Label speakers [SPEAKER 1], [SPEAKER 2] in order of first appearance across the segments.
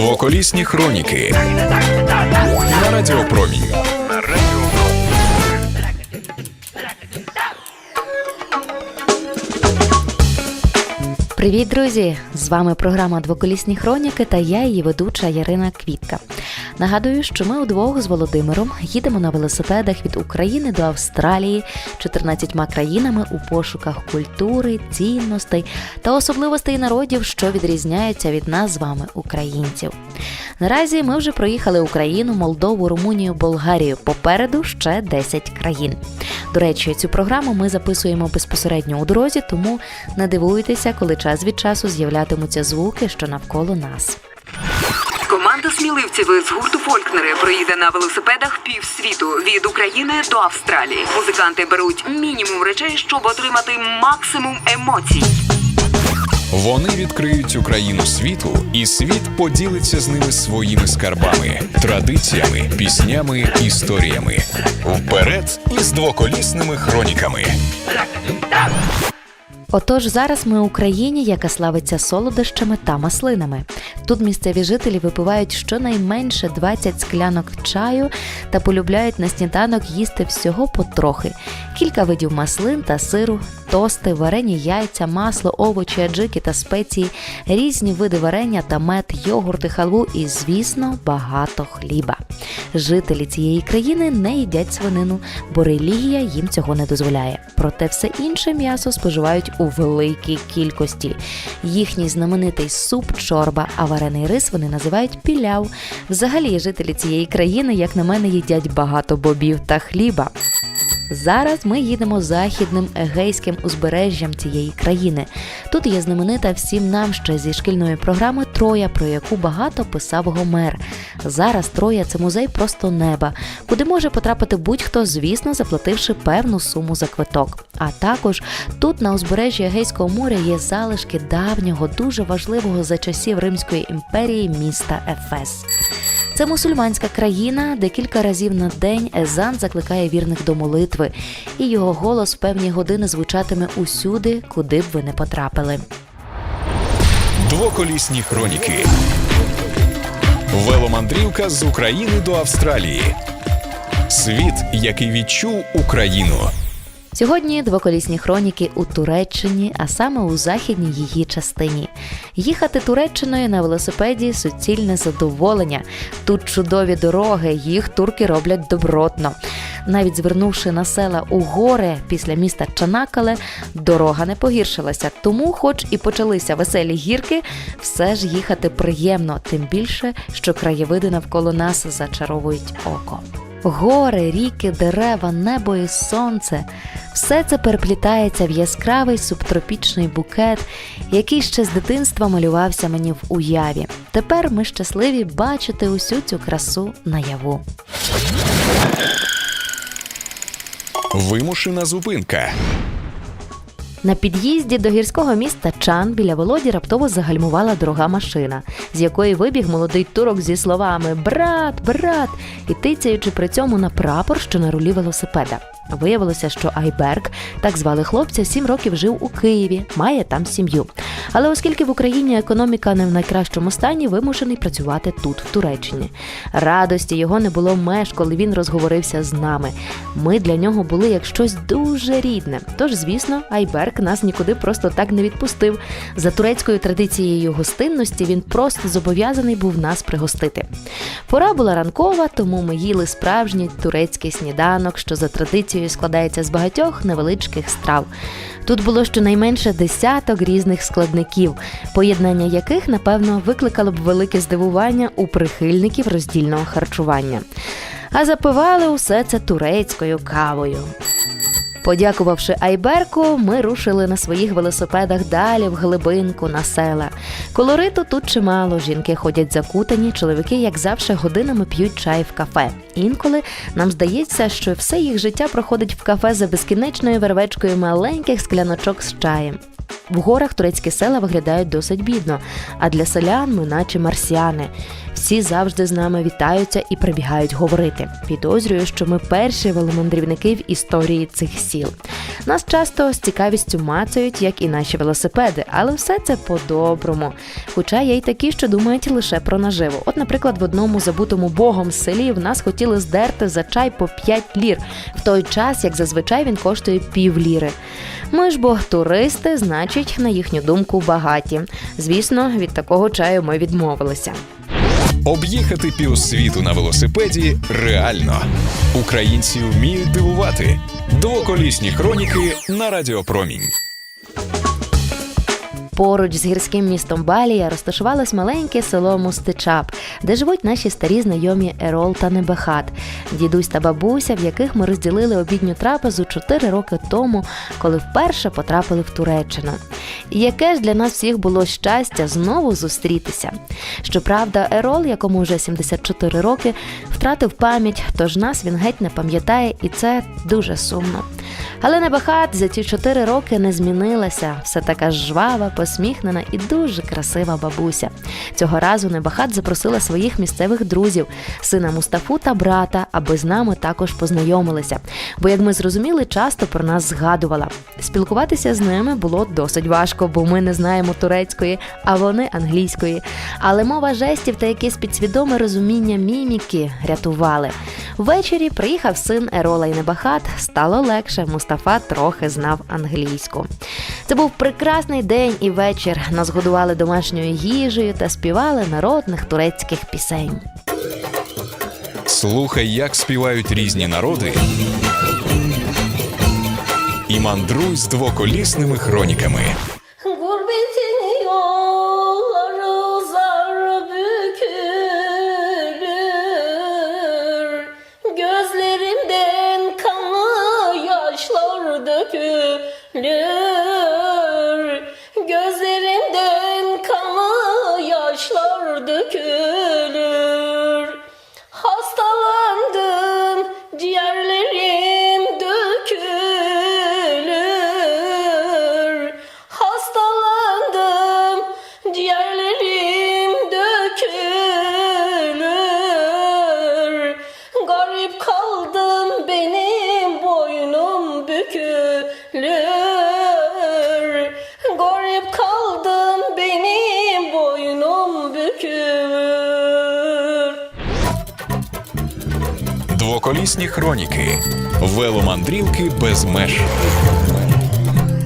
[SPEAKER 1] Двоколісні хроніки на Радіопромінь.
[SPEAKER 2] Привіт, друзі! З вами програма Двоколісні хроніки та я, її ведуча Ярина Квітка. Нагадую, що ми удвох з Володимиром їдемо на велосипедах від України до Австралії 14 країнами у пошуках культури, цінностей та особливостей народів, що відрізняються від нас з вами, українців. Наразі ми вже проїхали Україну, Молдову, Румунію, Болгарію. Попереду ще 10 країн. До речі, цю програму ми записуємо безпосередньо у дорозі, тому не дивуйтеся, коли час від часу з'являтимуться звуки, що навколо нас.
[SPEAKER 3] Команда сміливців з гурту Фолькнери проїде на велосипедах півсвіту від України до Австралії. Музиканти беруть мінімум речей, щоб отримати максимум емоцій.
[SPEAKER 1] Вони відкриють Україну світу, і світ поділиться з ними своїми скарбами, традиціями, піснями, історіями. Вперед із двоколісними хроніками.
[SPEAKER 2] Отож, зараз ми у країні, яка славиться солодощами та маслинами. Тут місцеві жителі випивають щонайменше 20 склянок чаю та полюбляють на сніданок їсти всього потрохи: кілька видів маслин та сиру, тости, варені яйця, масло, овочі, аджики та спеції, різні види варення та мед, йогурти, халву і, звісно, багато хліба. Жителі цієї країни не їдять свинину, бо релігія їм цього не дозволяє. Проте все інше м'ясо споживають у великій кількості. Їхній знаменитий суп, чорба, а варений рис вони називають піляв. Взагалі, жителі цієї країни, як на мене, їдять багато бобів та хліба. Зараз ми їдемо західним егейським узбережжям цієї країни. Тут є знаменита всім нам ще зі шкільної програми Троя, про яку багато писав Гомер. Зараз Троя це музей просто неба, куди може потрапити будь-хто, звісно, заплативши певну суму за квиток. А також тут на узбережжі Егейського моря є залишки давнього, дуже важливого за часів Римської імперії міста Ефес. Це мусульманська країна, де кілька разів на день Езан закликає вірних до молитви, і його голос в певні години звучатиме усюди, куди б ви не потрапили.
[SPEAKER 1] Двоколісні хроніки. Веломандрівка з України до Австралії. Світ, який відчув Україну.
[SPEAKER 2] Сьогодні двоколісні хроніки у Туреччині, а саме у західній її частині. Їхати Туреччиною на велосипеді суцільне задоволення. Тут чудові дороги, їх турки роблять добротно. Навіть звернувши на села у гори після міста Чанакале, дорога не погіршилася. Тому, хоч і почалися веселі гірки, все ж їхати приємно, тим більше, що краєвиди навколо нас зачаровують око. Гори, ріки, дерева, небо і сонце все це переплітається в яскравий субтропічний букет, який ще з дитинства малювався мені в уяві. Тепер ми щасливі бачити усю цю красу наяву.
[SPEAKER 1] Вимушена зупинка.
[SPEAKER 2] На під'їзді до гірського міста Чан біля Володі раптово загальмувала дорога машина, з якої вибіг молодий турок зі словами Брат, брат і тицяючи при цьому на прапор, що на рулі велосипеда. Виявилося, що Айберг, так звали хлопця, сім років жив у Києві, має там сім'ю. Але оскільки в Україні економіка не в найкращому стані, вимушений працювати тут, в Туреччині. Радості його не було меж, коли він розговорився з нами. Ми для нього були як щось дуже рідне. Тож, звісно, Айберг нас нікуди просто так не відпустив. За турецькою традицією гостинності він просто зобов'язаний був нас пригостити. Пора була ранкова, тому ми їли справжній турецький сніданок, що за традицією складається з багатьох невеличких страв. Тут було щонайменше десяток різних складників, поєднання яких, напевно, викликало б велике здивування у прихильників роздільного харчування. А запивали усе це турецькою кавою. Подякувавши Айберку, ми рушили на своїх велосипедах далі в глибинку на села. Колориту тут чимало. Жінки ходять закутані, чоловіки, як завжди, годинами п'ють чай в кафе. Інколи нам здається, що все їх життя проходить в кафе за безкінечною вервечкою маленьких скляночок з чаєм. В горах турецькі села виглядають досить бідно, а для селян ми наче марсіани. Всі завжди з нами вітаються і прибігають говорити. Підозрюю, що ми перші веломандрівники в історії цих сіл. Нас часто з цікавістю мацають, як і наші велосипеди, але все це по-доброму. Хоча є й такі, що думають лише про наживу. От, наприклад, в одному забутому богом селі в нас хотіли здерти за чай по 5 лір, в той час, як зазвичай він коштує пів ліри. Ми ж бо туристи, значить, на їхню думку, багаті. Звісно, від такого чаю ми відмовилися.
[SPEAKER 4] Об'їхати півсвіту на велосипеді реально. Українці вміють дивувати. Двоколісні хроніки на Радіопромінь.
[SPEAKER 2] Поруч з гірським містом Балія розташувалось маленьке село Мустичап, де живуть наші старі знайомі Ерол та Небехат, дідусь та бабуся, в яких ми розділили обідню трапезу 4 роки тому, коли вперше потрапили в Туреччину. І яке ж для нас всіх було щастя знову зустрітися. Щоправда, Ерол, якому вже 74 роки, втратив пам'ять, тож нас він геть не пам'ятає, і це дуже сумно. Але Небехат за ці чотири роки не змінилася. Все така жвава, посміхнена і дуже красива бабуся. Цього разу Небахат запросила своїх місцевих друзів, сина Мустафу та брата, аби з нами також познайомилися. Бо, як ми зрозуміли, часто про нас згадувала. Спілкуватися з ними було досить важко, бо ми не знаємо турецької, а вони англійської. Але мова жестів та якесь підсвідоме розуміння міміки рятували. Ввечері приїхав син Ерола і Небахат. Стало легше. Мустафа трохи знав англійську. Це був прекрасний день і вечір. Нас годували домашньою їжею та співали народних турецьких пісень.
[SPEAKER 4] Слухай, як співають різні народи. І мандруй з двоколісними хроніками. Двоколісні хроніки. Веломандрівки без меж.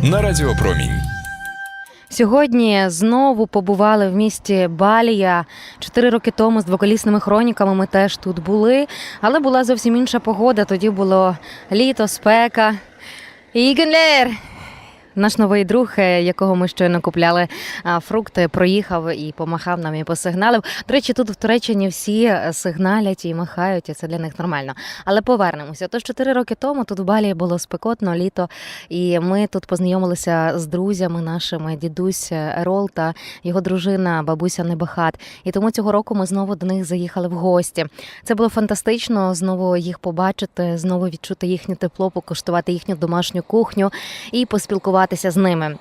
[SPEAKER 4] На Радіопромінь.
[SPEAKER 5] Сьогодні знову побували в місті Балія. Чотири роки тому з двоколісними хроніками ми теж тут були, але була зовсім інша погода. Тоді було літо, спека. Ігенлер! Наш новий друг, е, якого ми щойно купляли фрукти, проїхав і помахав нам і посигналив. До речі, тут в Туреччині всі е, сигналять і махають, і це для них нормально. Але повернемося. Тож чотири роки тому тут в Балії було спекотно літо, і ми тут познайомилися з друзями нашими, дідусь Ерол та його дружина, бабуся Небахат. І тому цього року ми знову до них заїхали в гості. Це було фантастично знову їх побачити, знову відчути їхнє тепло, покуштувати їхню домашню кухню і поспілкуватися з ними.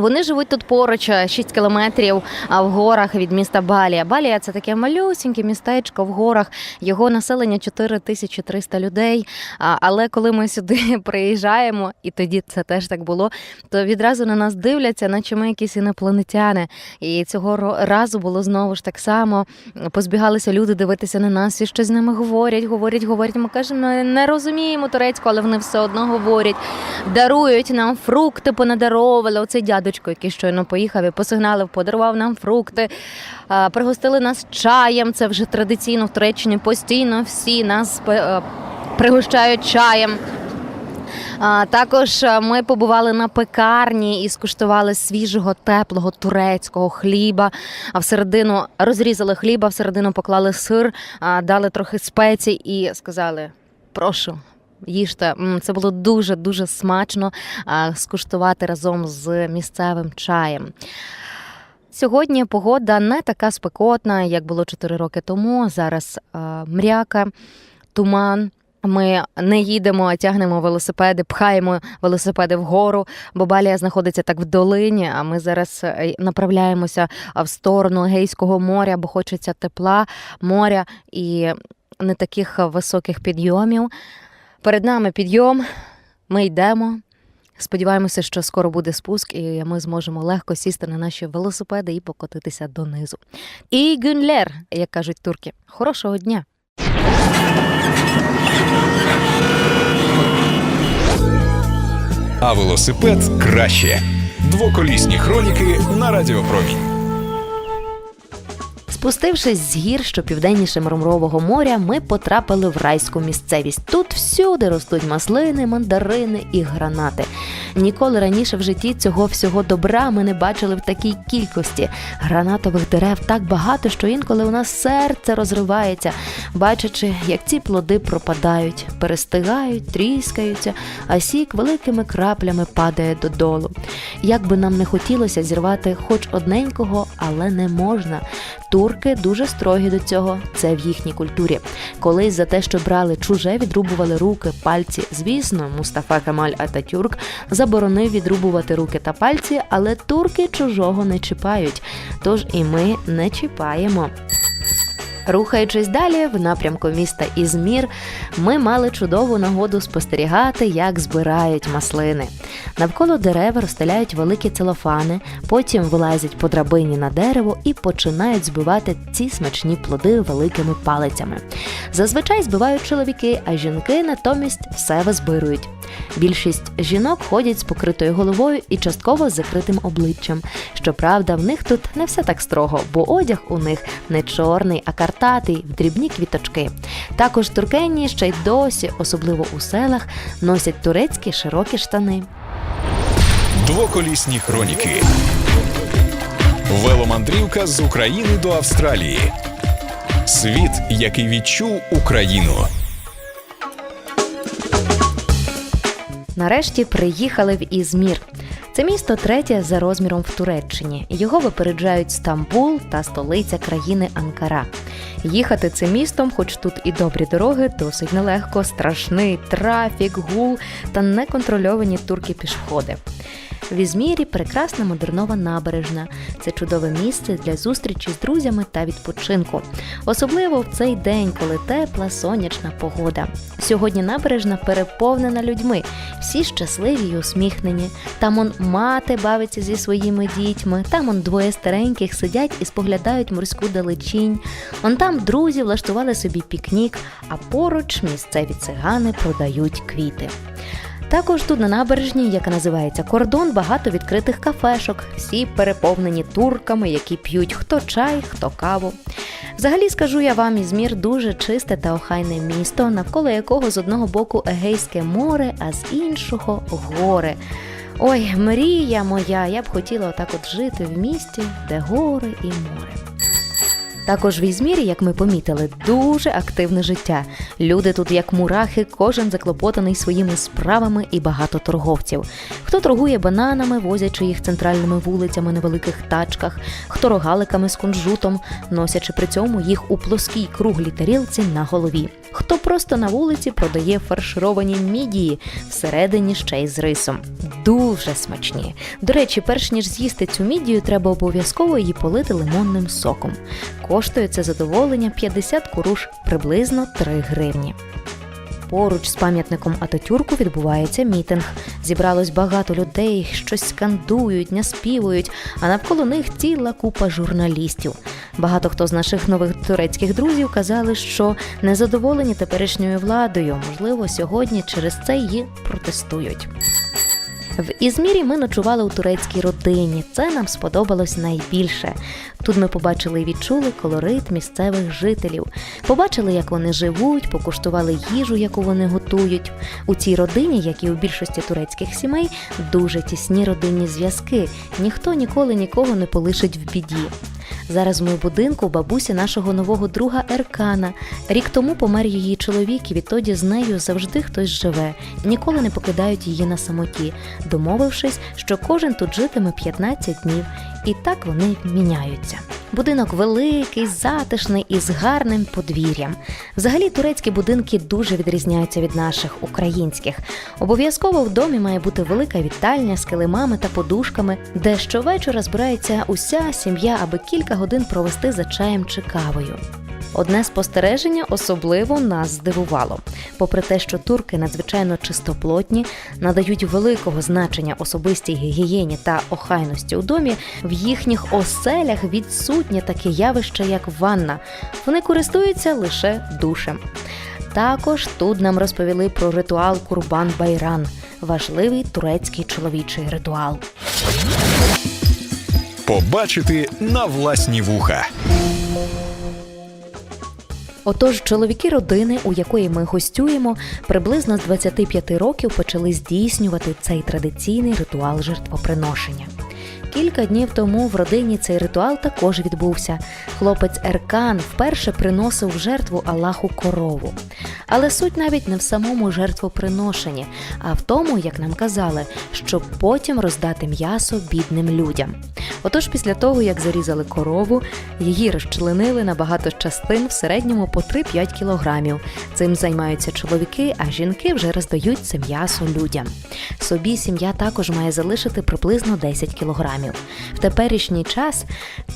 [SPEAKER 5] Вони живуть тут поруч 6 кілометрів в горах від міста Балія. Балія це таке малюсіньке містечко в горах. Його населення 4300 людей. Але коли ми сюди приїжджаємо, і тоді це теж так було, то відразу на нас дивляться, наче ми якісь інопланетяни. І цього разу було знову ж так само. Позбігалися люди дивитися на нас, і щось з ними говорять, говорять, говорять. Ми кажемо, «Ну, не розуміємо турецьку, але вони все одно говорять. Дарують нам фрукти, понадаровували. Оцей дядечко, який щойно поїхав і посигналив, подарував нам фрукти. Пригостили нас чаєм. Це вже традиційно в Туреччині постійно всі нас е, пригощають чаєм. Також е, ми побували на пекарні і скуштували свіжого теплого турецького хліба. А всередину розрізали хліба, всередину поклали сир, дали трохи спецій і сказали: прошу. Їжте, це було дуже дуже смачно скуштувати разом з місцевим чаєм. Сьогодні погода не така спекотна, як було 4 роки тому. Зараз а, мряка, туман. Ми не їдемо, а тягнемо велосипеди, пхаємо велосипеди вгору, бо Балія знаходиться так в долині. А ми зараз е, направляємося в сторону Егейського моря, бо хочеться тепла моря і не таких високих підйомів. Перед нами підйом, ми йдемо. Сподіваємося, що скоро буде спуск, і ми зможемо легко сісти на наші велосипеди і покотитися донизу. І гюнлер, як кажуть турки, хорошого дня!
[SPEAKER 1] А велосипед краще. Двоколісні хроніки на Радіопромінь.
[SPEAKER 2] Спустившись з гір, що південніше Мромрового моря, ми потрапили в райську місцевість. Тут всюди ростуть маслини, мандарини і гранати. Ніколи раніше в житті цього всього добра ми не бачили в такій кількості. Гранатових дерев так багато, що інколи у нас серце розривається, бачачи, як ці плоди пропадають, перестигають, тріскаються, а сік великими краплями падає додолу. Як би нам не хотілося зірвати хоч одненького, але не можна. Турки дуже строгі до цього, це в їхній культурі. Колись за те, що брали чуже, відрубували руки, пальці. Звісно, Мустафа Камаль Ататюрк заборонив відрубувати руки та пальці, але турки чужого не чіпають. Тож і ми не чіпаємо. Рухаючись далі в напрямку міста Ізмір, ми мали чудову нагоду спостерігати, як збирають маслини. Навколо дерев розстеляють великі целофани, потім вилазять по драбині на дерево і починають збивати ці смачні плоди великими палицями. Зазвичай збивають чоловіки, а жінки натомість все визбирують. Більшість жінок ходять з покритою головою і частково з закритим обличчям. Щоправда, в них тут не все так строго, бо одяг у них не чорний, а картатий, в дрібні квіточки. Також туркені ще й досі, особливо у селах, носять турецькі широкі штани.
[SPEAKER 1] Двоколісні хроніки. Веломандрівка з України до Австралії. Світ, який відчув Україну.
[SPEAKER 2] Нарешті приїхали в Ізмір. Це місто третє за розміром в Туреччині. Його випереджають Стамбул та столиця країни Анкара. Їхати цим містом, хоч тут і добрі дороги, досить нелегко, страшний трафік, гул та неконтрольовані турки-пішоходи. В Ізмірі прекрасна модернова набережна. Це чудове місце для зустрічі з друзями та відпочинку. Особливо в цей день, коли тепла сонячна погода. Сьогодні набережна переповнена людьми, всі щасливі й усміхнені. Там он мати бавиться зі своїми дітьми, там он двоє стареньких сидять і споглядають морську далечінь. Он там друзі влаштували собі пікнік, а поруч місцеві цигани продають квіти. Також тут на набережні, яка називається кордон, багато відкритих кафешок, всі переповнені турками, які п'ють хто чай, хто каву. Взагалі скажу я вам, Ізмір дуже чисте та охайне місто, навколо якого з одного боку Егейське море, а з іншого гори. Ой, мрія моя, я б хотіла отак от жити в місті, де гори і море. Також в Ізмірі, як ми помітили, дуже активне життя. Люди тут, як мурахи, кожен заклопотаний своїми справами і багато торговців. Хто торгує бананами, возячи їх центральними вулицями на великих тачках, хто рогаликами з кунжутом, носячи при цьому їх у плоскій круглій тарілці на голові. Хто просто на вулиці продає фаршировані мідії, всередині ще й з рисом. Дуже смачні. До речі, перш ніж з'їсти цю мідію, треба обов'язково її полити лимонним соком. Коштує це задоволення 50 куруш, приблизно 3 гривні. Поруч з пам'ятником Ататюрку відбувається мітинг. Зібралось багато людей, щось скандують, наспівують, а навколо них ціла купа журналістів. Багато хто з наших нових турецьких друзів казали, що незадоволені теперішньою владою, можливо, сьогодні через це її протестують. В Ізмірі ми ночували у турецькій родині. Це нам сподобалось найбільше. Тут ми побачили і відчули колорит місцевих жителів. Побачили, як вони живуть, покуштували їжу, яку вони готують. У цій родині, як і у більшості турецьких сімей, дуже тісні родинні зв'язки. Ніхто ніколи нікого не полишить в біді. Зараз ми в будинку бабусі нашого нового друга Еркана. Рік тому помер її чоловік, і відтоді з нею завжди хтось живе, ніколи не покидають її на самоті, домовившись, що кожен тут житиме 15 днів, і так вони міняються. Будинок великий, затишний і з гарним подвір'ям. Взагалі, турецькі будинки дуже відрізняються від наших українських. Обов'язково в домі має бути велика вітальня з килимами та подушками, де щовечора збирається уся сім'я, аби кілька годин провести за чаєм чи кавою. Одне спостереження особливо нас здивувало. Попри те, що турки надзвичайно чистоплотні, надають великого значення особистій гігієні та охайності у домі, в їхніх оселях відсутнє таке явище, як ванна. Вони користуються лише душем. Також тут нам розповіли про ритуал Курбан Байран, важливий турецький чоловічий ритуал.
[SPEAKER 1] Побачити на власні вуха.
[SPEAKER 2] Отож, чоловіки родини, у якої ми гостюємо, приблизно з 25 років почали здійснювати цей традиційний ритуал жертвоприношення. Кілька днів тому в родині цей ритуал також відбувся. Хлопець Еркан вперше приносив в жертву Аллаху корову. Але суть навіть не в самому жертвоприношенні, а в тому, як нам казали, щоб потім роздати м'ясо бідним людям. Отож, після того, як зарізали корову, її розчленили на багато частин в середньому по 3-5 кілограмів. Цим займаються чоловіки, а жінки вже роздають це м'ясо людям. Собі сім'я також має залишити приблизно 10 кілограмів. В теперішній час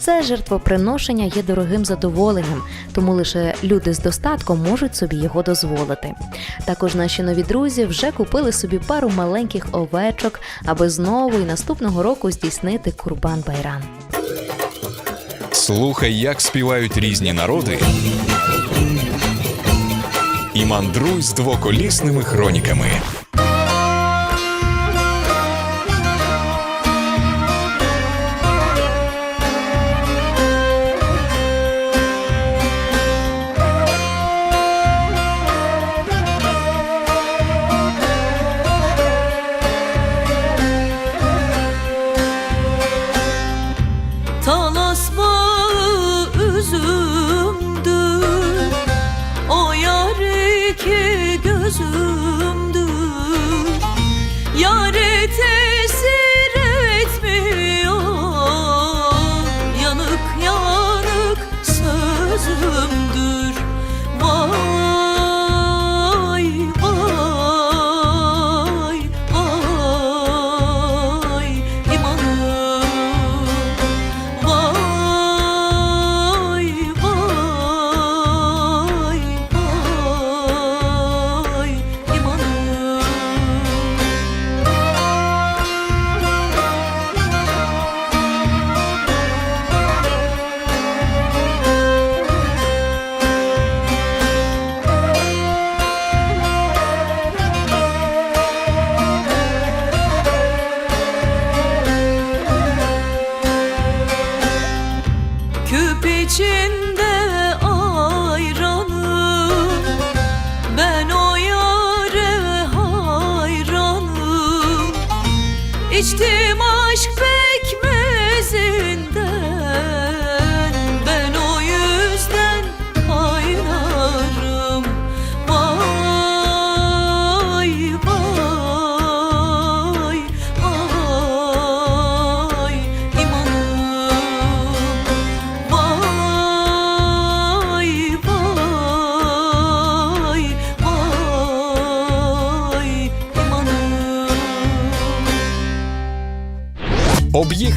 [SPEAKER 2] це жертвоприношення є дорогим задоволенням, тому лише люди з достатком можуть собі його дозволити. Також наші нові друзі вже купили собі пару маленьких овечок, аби знову і наступного року здійснити Курбан Байран.
[SPEAKER 1] Слухай, як співають різні народи. І мандруй з двоколісними хроніками.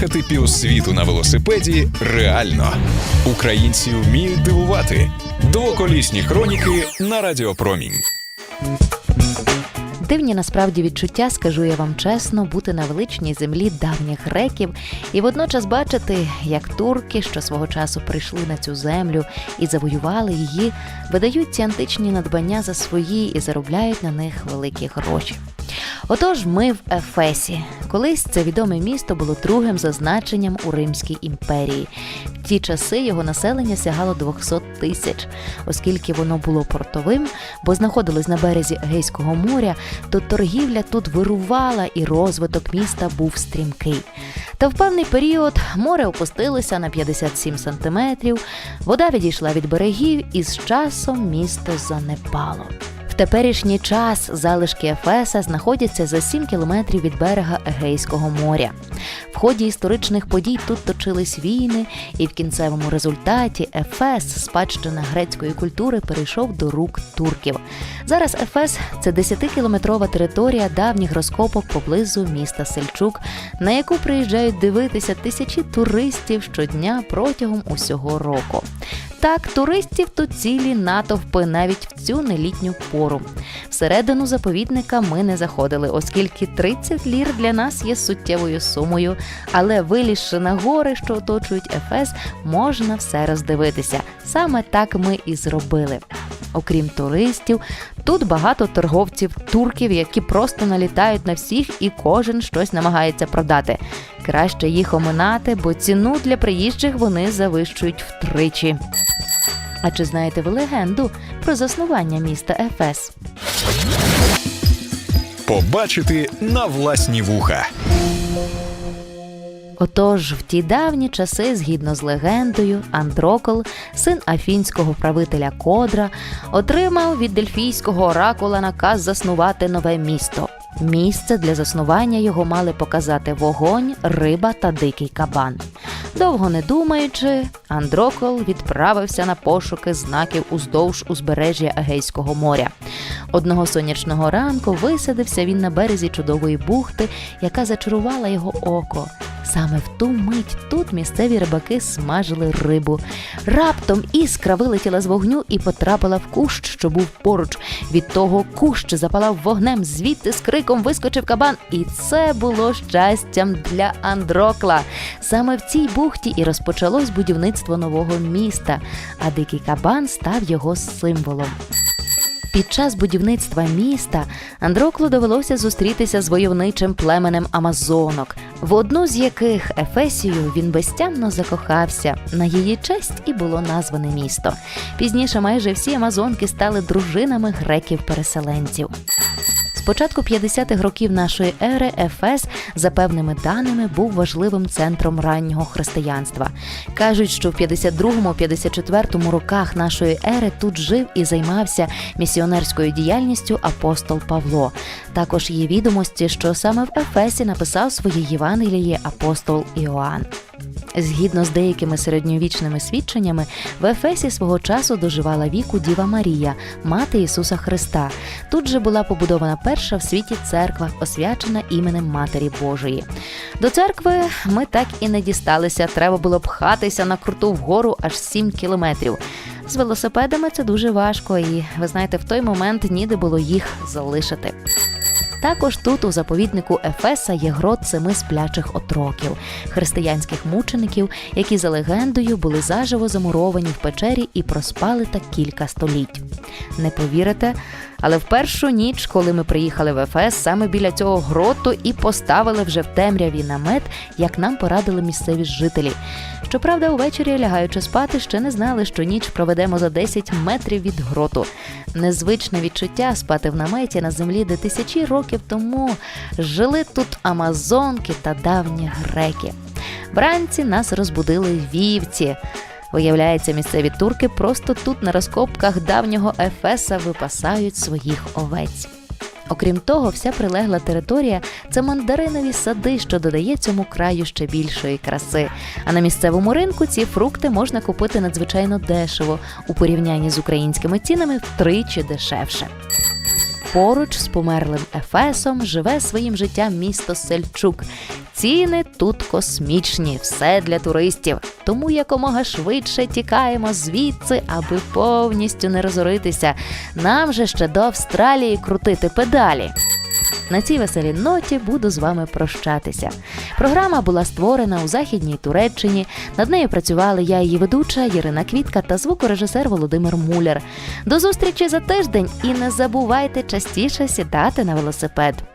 [SPEAKER 1] Об'їхати півсвіту на велосипеді реально. Українці вміють дивувати. Двоколісні хроніки на Радіопромінь.
[SPEAKER 2] Дивні насправді відчуття, скажу я вам чесно, бути на величній землі давніх греків і водночас бачити, як турки, що свого часу прийшли на цю землю і завоювали її, видають ці античні надбання за свої і заробляють на них великі гроші. Отож, ми в Ефесі. Колись це відоме місто було другим за значенням у Римській імперії. В ті часи його населення сягало 200 тисяч, оскільки воно було портовим, бо знаходилось на березі Егейського моря, то торгівля тут вирувала і розвиток міста був стрімкий. Та в певний період море опустилося на 57 сантиметрів, вода відійшла від берегів, і з часом місто занепало. Теперішній час залишки Ефеса знаходяться за 7 кілометрів від берега Егейського моря. В ході історичних подій тут точились війни, і в кінцевому результаті Ефес, спадщина грецької культури, перейшов до рук турків. Зараз Ефес це 10-кілометрова територія давніх розкопок поблизу міста Сельчук, на яку приїжджають дивитися тисячі туристів щодня протягом усього року. Так, туристів тут цілі натовпи навіть в цю нелітню пору. Всередину заповідника ми не заходили, оскільки 30 лір для нас є суттєвою сумою. Але вилізши на гори, що оточують Ефес, можна все роздивитися. Саме так ми і зробили. Окрім туристів, тут багато торговців турків, які просто налітають на всіх і кожен щось намагається продати. Краще їх оминати, бо ціну для приїжджих вони завищують втричі. А чи знаєте ви легенду про заснування міста Ефес?
[SPEAKER 1] Побачити на власні вуха.
[SPEAKER 2] Отож, в ті давні часи, згідно з легендою, Андрокол, син афінського правителя Кодра, отримав від дельфійського оракула наказ заснувати нове місто. Місце для заснування його мали показати вогонь, риба та дикий кабан. Довго не думаючи, Андрокол відправився на пошуки знаків уздовж узбережжя Егейського моря. Одного сонячного ранку висадився він на березі чудової бухти, яка зачарувала його око. Саме в ту мить тут місцеві рибаки смажили рибу. Раптом іскра вилетіла з вогню і потрапила в кущ, що був поруч. Від того кущ запалав вогнем, звідти з криком вискочив кабан, і це було щастям для Андрокла. Саме в цій бухті і розпочалось будівництво нового міста, а дикий кабан став його символом. Під час будівництва міста Андроклу довелося зустрітися з войовничим племенем Амазонок, в одну з яких Ефесію він безтямно закохався. На її честь і було назване місто. Пізніше майже всі амазонки стали дружинами греків-переселенців. Початку 50-х років нашої ери Ефес, за певними даними, був важливим центром раннього християнства. Кажуть, що в 52-54 роках нашої ери тут жив і займався місіонерською діяльністю апостол Павло. Також є відомості, що саме в Ефесі написав своє Євангеліє апостол Іоанн. Згідно з деякими середньовічними свідченнями, в Ефесі свого часу доживала віку Діва Марія, мати Ісуса Христа. Тут же була побудована перша в світі церква, освячена іменем Матері Божої. До церкви ми так і не дісталися. Треба було пхатися на круту вгору аж 7 кілометрів. З велосипедами це дуже важко, і ви знаєте, в той момент ніде було їх залишити. Також тут, у заповіднику Ефеса, є грот семи сплячих отроків, християнських мучеників, які за легендою були заживо замуровані в печері і проспали так кілька століть. Не повірите, але в першу ніч, коли ми приїхали в Ефес, саме біля цього гроту і поставили вже в темряві намет, як нам порадили місцеві жителі. Щоправда, увечері, лягаючи спати, ще не знали, що ніч проведемо за 10 метрів від гроту. Незвичне відчуття спати в наметі на землі, де тисячі років тому жили тут амазонки та давні греки. Вранці нас розбудили вівці. Виявляється, місцеві турки просто тут на розкопках давнього Ефеса випасають своїх овець. Окрім того, вся прилегла територія це мандаринові сади, що додає цьому краю ще більшої краси. А на місцевому ринку ці фрукти можна купити надзвичайно дешево у порівнянні з українськими цінами втричі дешевше. Поруч з померлим Ефесом живе своїм життям місто Сельчук. Ціни тут космічні, все для туристів. Тому якомога швидше тікаємо звідси, аби повністю не розоритися. Нам же ще до Австралії крутити педалі. На цій веселій ноті буду з вами прощатися. Програма була створена у західній Туреччині. Над нею працювали я, її ведуча Ірина Квітка та звукорежисер Володимир Муляр. До зустрічі за тиждень і не забувайте частіше сідати на велосипед.